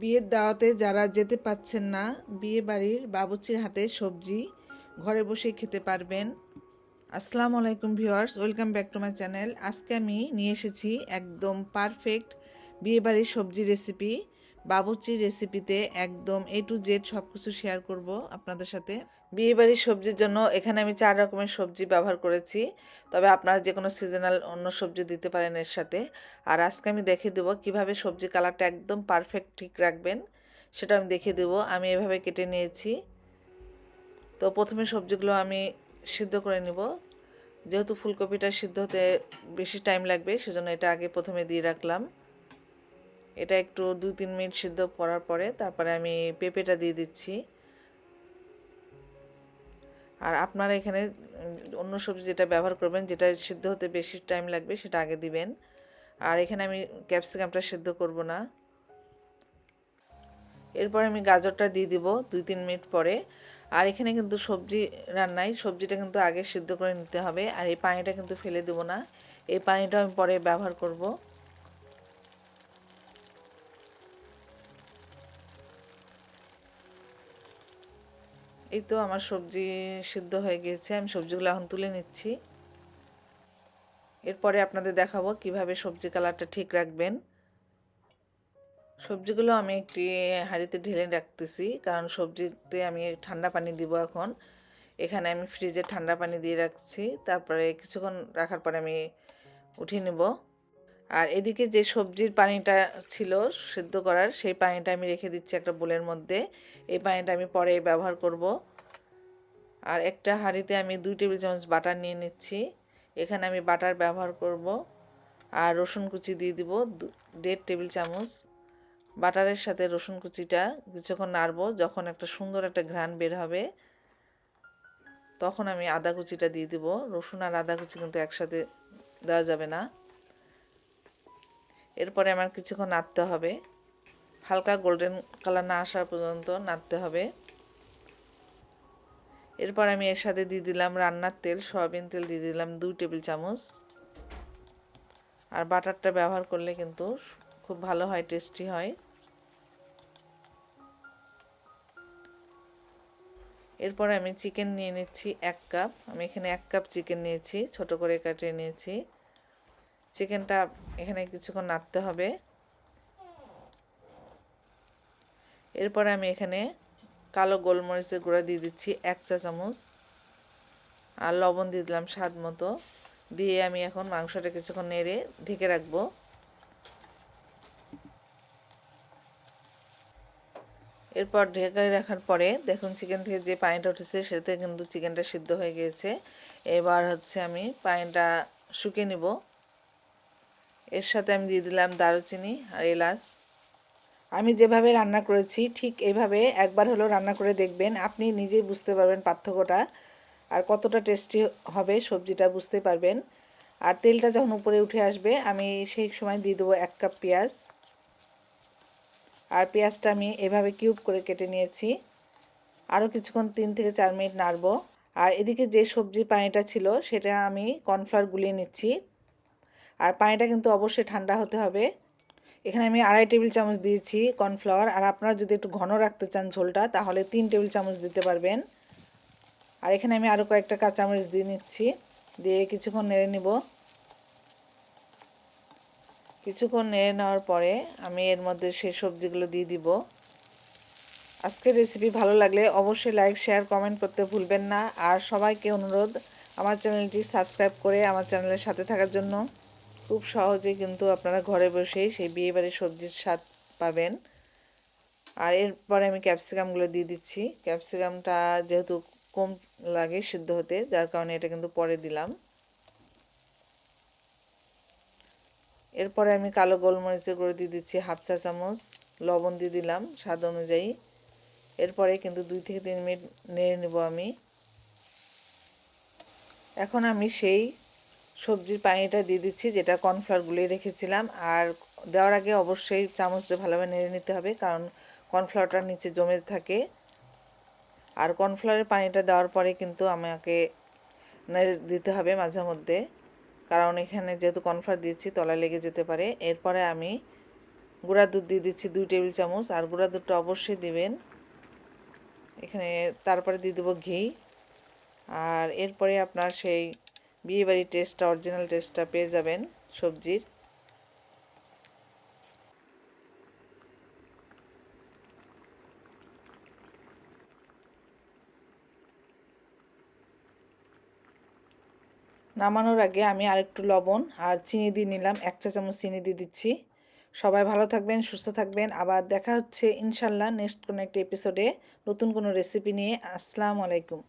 বিয়ের দাওয়াতে যারা যেতে পাচ্ছেন না বিয়ে বাড়ির বাবুচির হাতে সবজি, ঘরে বসে খেতে পারবেন। আসসালামু আলাইকুম viewers, welcome back to my channel. আজকে আমি নিয়ে এসেছি একদম পারফেক্ট বিয়ে বাড়ির সবজি রেসিপি। বাবুচির রেসিপিতে একদম এ টু জেড সব কিছু শেয়ার করব আপনাদের সাথে। বিয়েবাড়ির সবজির জন্য এখানে আমি চার রকমের সবজি ব্যবহার করেছি। তবে আপনারা যে কোনো সিজনাল অন্য সবজি দিতে পারেন এর সাথে। আর আজকে আমি দেখিয়ে দেবো কীভাবে সবজি কালারটা একদম পারফেক্ট ঠিক রাখবেন, সেটা আমি দেখিয়ে দেবো। আমি এভাবে কেটে নিয়েছি। তো প্রথমে সবজিগুলো আমি সিদ্ধ করে নিব। যেহেতু ফুলকপিটা সিদ্ধ হতে বেশি টাইম লাগবে, সেজন্য এটা আগে প্রথমে দিয়ে রাখলাম। এটা একটু দুই তিন মিনিট সিদ্ধ করার পরে তারপরে আমি পেঁপেটা দিয়ে দিচ্ছি। আর আপনারা এখানে অন্য সবজি যেটা ব্যবহার করবেন, যেটা সিদ্ধ হতে বেশি টাইম লাগবে সেটা আগে দিবেন। আর এখানে আমি ক্যাপসিকামটা সিদ্ধ করব না। এরপর আমি গাজরটা দিয়ে দিব দুই তিন মিনিট পরে। আর এখানে কিন্তু সবজি রান্নায়, সবজিটা কিন্তু আগে সিদ্ধ করে নিতে হবে। আর এই পানিটা কিন্তু ফেলে দেবো না। এই পানিটা আমি পরে ব্যবহার করব। এই তো আমার সবজি সিদ্ধ হয়ে গিয়েছে আমি সবজিগুলো এখন তুলে নিচ্ছি। এরপরে আপনাদের দেখাবো কীভাবে সবজি কালারটা ঠিক রাখবেন। সবজিগুলো আমি একটি হাঁড়িতে ঢেলে রাখতেছি, কারণ সবজিতে আমি ঠান্ডা পানি দিব এখন। এখানে আমি ফ্রিজে ঠান্ডা পানি দিয়ে রাখছি, তারপরে কিছুক্ষণ রাখার পরে আমি উঠিয়ে নেব। আর এদিকে যে সবজির পানিটা ছিল সিদ্ধ করার, সেই পানিটা আমি রেখে দিচ্ছি একটা বোলের মধ্যে। এই পানিটা আমি পরে ব্যবহার করব। আর একটা হাঁড়িতে আমি দুই টেবিল চামচ বাটার নিয়ে নিচ্ছি। এখানে আমি বাটার ব্যবহার করব। আর রসুন কুচি দিয়ে দিব দেড় টেবিল চামচ। বাটারের সাথে রসুন কুচিটা কিছুক্ষণ নাড়বো, যখন একটা সুন্দর একটা ঘ্রাণ বের হবে। তখন আমি আদা কুচিটা দিয়ে দিব। রসুন আর আদা কুচি কিন্তু একসাথে দেওয়া যাবে না। এরপরে আমার কিছুক্ষণ নাড়তে হবে। হালকা গোল্ডেন কালার না আসা পর্যন্ত নাড়তে হবে। এরপর আমি এর সাথে দিয়ে দিলাম রান্নার তেল, সয়াবিন তেল দিয়ে দিলাম দুই টেবিল চামচ। আর বাটারটা ব্যবহার করলে কিন্তু খুব ভালো হয় টেস্টি হয়। এরপর আমি চিকেন নিয়ে নিচ্ছি এক কাপ আমি এখানে এক কাপ চিকেন নিয়েছি, ছোট করে কাটিয়ে নিয়েছি। চিকেনটা এখানে কিছুক্ষণ নাড়তে হবে। এরপর আমি এখানে কালো গোলমরিচের গুঁড়া দিয়ে দিচ্ছি এক চা চামচ আর লবণ দিয়ে দিলাম স্বাদ মতো। দিয়ে আমি এখন মাংসটা কিছুক্ষণ নেড়ে ঢেকে রাখব। এরপর ঢেকে রাখার পরে দেখুন চিকেন থেকে যে পানিটা উঠেছে সেটাতে কিন্তু চিকেনটা সিদ্ধ হয়ে গিয়েছে। এবার হচ্ছে আমি পানিটা শুকিয়ে নিব। এর সাথে আমি দিয়ে দিলাম দারুচিনি আর এলাচ। আমি যেভাবে রান্না করেছি, ঠিক এইভাবে একবার হলো রান্না করে দেখবেন, আপনি নিজেই বুঝতে পারবেন পার্থক্যটা আর কতটা টেস্টি হবে সবজিটা বুঝতে পারবেন। আর তেলটা যখন উপরে উঠে আসবে, আমি সেই সময় দিয়ে দেবো এক কাপ পেঁয়াজ। আর পেঁয়াজটা আমি এভাবে কিউব করে কেটে নিয়েছি। আরও কিছুক্ষণ তিন থেকে চার মিনিট নাড়ব। আর এদিকে যে সবজি পানিটা ছিল, সেটা আমি কর্নফ্লাওয়ার গুলিয়ে নিচ্ছি। আর পানিটা কিন্তু অবশ্যই ঠান্ডা হতে হবে। এখানে আমি আড়াই টেবিল চামচ দিয়েছি কর্নফ্লাওয়ার। আর আপনারা যদি একটু ঘন রাখতে চান ঝোলটা, তাহলে তিন টেবিল চামচ দিতে পারবেন। আর এখানে আমি আরও কয়েকটা কাঁচামরিচ দিয়ে নিচ্ছি, দিয়ে কিছুক্ষণ নেড়ে নিব। কিছুক্ষণ নেড়ে নেওয়ার পরে আমি এর মধ্যে সেই সবজিগুলো দিয়ে দিব। আজকের রেসিপি ভালো লাগলে অবশ্যই লাইক শেয়ার কমেন্ট করতে ভুলবেন না। আর সবাইকে অনুরোধ, আমার চ্যানেলটি সাবস্ক্রাইব করে আমার চ্যানেলের সাথে থাকার জন্য। খুব সহজে কিন্তু আপনারা ঘরে বসেই সেই বিয়েবাড়ির সবজির স্বাদ পাবেন। আর এরপরে আমি ক্যাপসিকামগুলো দিয়ে দিচ্ছি। ক্যাপসিকামটা যেহেতু কম লাগে সিদ্ধ হতে, যার কারণে এটা কিন্তু পরে দিলাম। এরপরে আমি কালো গোলমরিচের গুঁড়ো দিয়ে দিচ্ছি হাফ চা চামচ, লবণ দিয়ে দিলাম স্বাদ অনুযায়ী। এরপরে কিন্তু দুই থেকে তিন মিনিট নেড়ে নেব আমি। এখন আমি সেই সবজির পানিটা দিয়ে দিচ্ছি, যেটা কর্নফ্লাওয়ার গুলিয়ে রেখেছিলাম। আর দেওয়ার আগে অবশ্যই চামচ দিয়ে ভালোভাবে নেড়ে নিতে হবে, কারণ কর্নফ্লাওয়ারটার নিচে জমে থাকে। আর কর্নফ্লাওয়ারের পানিটা দেওয়ার পরে কিন্তু আমাকে নেড়ে দিতে হবে মাঝে মধ্যে, কারণ এখানে যেহেতু কর্নফ্লাওয়ার দিয়েছি, তলায় লেগে যেতে পারে। এরপরে আমি গুঁড়া দুধ দিয়ে দিচ্ছি দুই টেবিল চামচ, আর গুঁড়া দুধটা অবশ্যই দিবেন। এখানে তারপরে দিয়ে দেবো ঘি। আর এরপরে আপনার সেই বিয়েবাড়ির টেস্টটা অরিজিনাল টেস্টটা পেয়ে যাবেন সবজির। নামানোর আগে আমি আরেকটু লবণ আর চিনি দিয়ে নিলাম, এক চা চামচ চিনি দিয়ে দিচ্ছি। সবাই ভালো থাকবেন, সুস্থ থাকবেন। আবার দেখা হচ্ছে ইনশাল্লাহ নেক্সট কোনো একটা এপিসোডে নতুন কোনো রেসিপি নিয়ে। আসসালামু আলাইকুম।